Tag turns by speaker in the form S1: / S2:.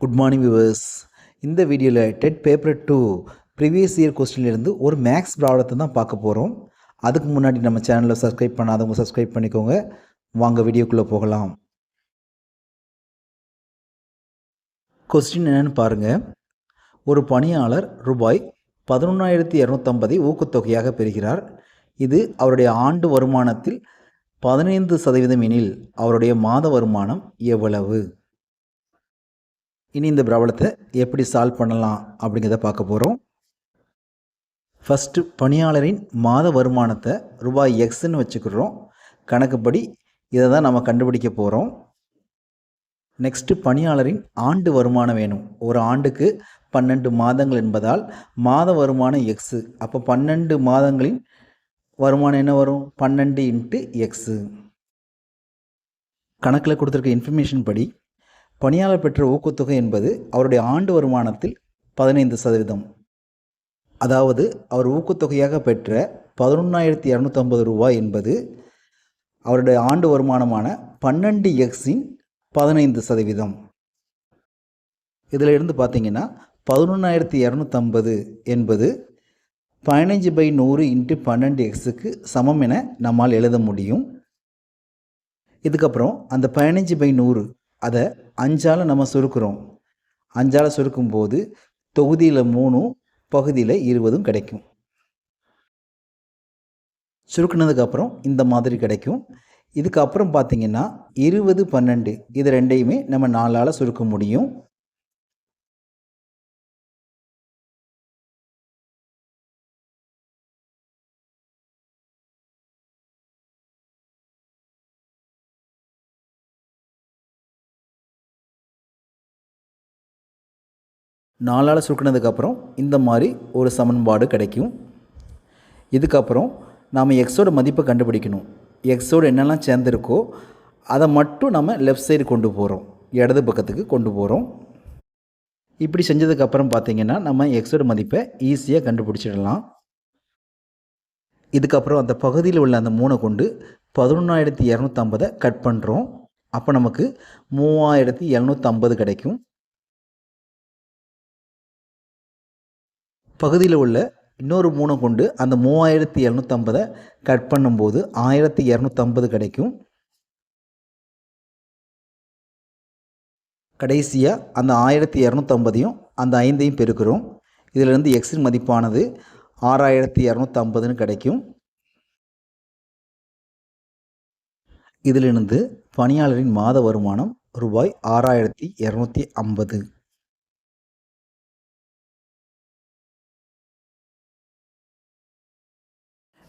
S1: Good morning viewers இந்த வீடியோவில் TET paper two previous year கொஸ்டின்லேருந்து ஒரு மேக்ஸ் ப்ராப்ளத்தை தான் பார்க்க போகிறோம் அதுக்கு முன்னாடி நம்ம சேனலை சப்ஸ்கிரைப் பண்ணாதவங்க சப்ஸ்கிரைப் பண்ணிக்கோங்க. வாங்க வீடியோக்குள்ளே போகலாம். கொஸ்டின் என்னன்னு பாருங்கள் ஒரு பணியாளர் ரூபாய் பதினொன்றாயிரத்தி இரநூத்தம்பதை ஊக்கத்தொகையாக பெறுகிறார். இது அவருடைய ஆண்டு வருமானத்தில் பதினைந்து சதவீதம் எனில் அவருடைய மாத வருமானம் எவ்வளவு? இனி இந்த ப்ராப்ளத்தை எப்படி சால்வ் பண்ணலாம் அப்படிங்கிறத பார்க்க போகிறோம் ஃபஸ்ட்டு பணியாளரின் மாத வருமானத்தை ரூபாய் எக்ஸ்ன்னு வச்சுக்கிறோம். கணக்குப்படி இதை தான் நம்ம கண்டுபிடிக்க போகிறோம் நெக்ஸ்ட்டு பணியாளரின் ஆண்டு வருமானம் வேணும். ஒரு ஆண்டுக்கு பன்னெண்டு மாதங்கள் என்பதால் மாத வருமானம் எக்ஸு அப்போ பன்னெண்டு மாதங்களின் வருமானம் என்ன வரும்? பன்னெண்டு இன்ட்டு எக்ஸு கணக்கில் கொடுத்துருக்க இன்ஃபர்மேஷன் படி பணியாளர் பெற்ற ஊக்கத்தொகை என்பது அவருடைய ஆண்டு வருமானத்தில் பதினைந்து சதவீதம். அதாவது அவர் ஊக்கத்தொகையாக பெற்ற பதினொன்றாயிரத்தி இரநூத்தம்பது ரூபாய் என்பது அவருடைய ஆண்டு வருமானமான பன்னெண்டு எக்ஸின் பதினைந்து சதவீதம். இதில் இருந்து பார்த்தீங்கன்னா பதினொன்றாயிரத்தி இரநூத்தம்பது என்பது பதினஞ்சு பை நூறு இன்ட்டு பன்னெண்டு எக்ஸுக்கு சமம் என நம்மால் எழுத முடியும். இதுக்கப்புறம் அந்த பதினஞ்சு பை நூறு அதை அஞ்சால் நம்ம சுருக்கிறோம். அஞ்சால் சுருக்கும்போது தொகுதியில் மூணும் பகுதியில் இருபதும் கிடைக்கும். சுருக்குனதுக்கப்புறம் இந்த மாதிரி கிடைக்கும். இதுக்கப்புறம் பார்த்திங்கன்னா இருபது பன்னெண்டு இது ரெண்டையுமே நம்ம நாலால் சுருக்க முடியும். நாலால் சுருக்கினதுக்கப்புறம் இந்த மாதிரி ஒரு சமன்பாடு கிடைக்கும். இதுக்கப்புறம் நாம் எக்ஸோட மதிப்பை கண்டுபிடிக்கணும். எக்ஸோடு என்னெல்லாம் சேர்ந்துருக்கோ அதை மட்டும் நம்ம லெஃப்ட் சைடு கொண்டு போகிறோம் இடது பக்கத்துக்கு கொண்டு போகிறோம் இப்படி செஞ்சதுக்கப்புறம் பார்த்திங்கன்னா நம்ம எக்ஸோட மதிப்பை ஈஸியாக கண்டுபிடிச்சிடலாம். இதுக்கப்புறம் அந்த பகுதியில் உள்ள அந்த மூணை கொண்டு பதினொன்றாயிரத்தி இரநூத்தம்பதை கட் பண்ணுறோம் அப்போ நமக்கு மூவாயிரத்தி எழுநூற்றம்பது கிடைக்கும். பகுதியில் உள்ள இன்னொரு மூணை கொண்டு அந்த மூவாயிரத்தி இரநூத்தம்பதை கட் பண்ணும்போது ஆயிரத்தி இரநூத்தம்பது கிடைக்கும். கடைசியாக அந்த ஆயிரத்தி இரநூத்தம்பதையும் அந்த ஐந்தையும் பெருக்கிறோம். இதிலிருந்து எக்ஸின் மதிப்பானது ஆறாயிரத்தி இரநூத்தம்பதுன்னு கிடைக்கும். இதிலிருந்து பணியாளரின் மாத வருமானம் ரூபாய் ஆறாயிரத்தி இரநூத்தி ஐம்பது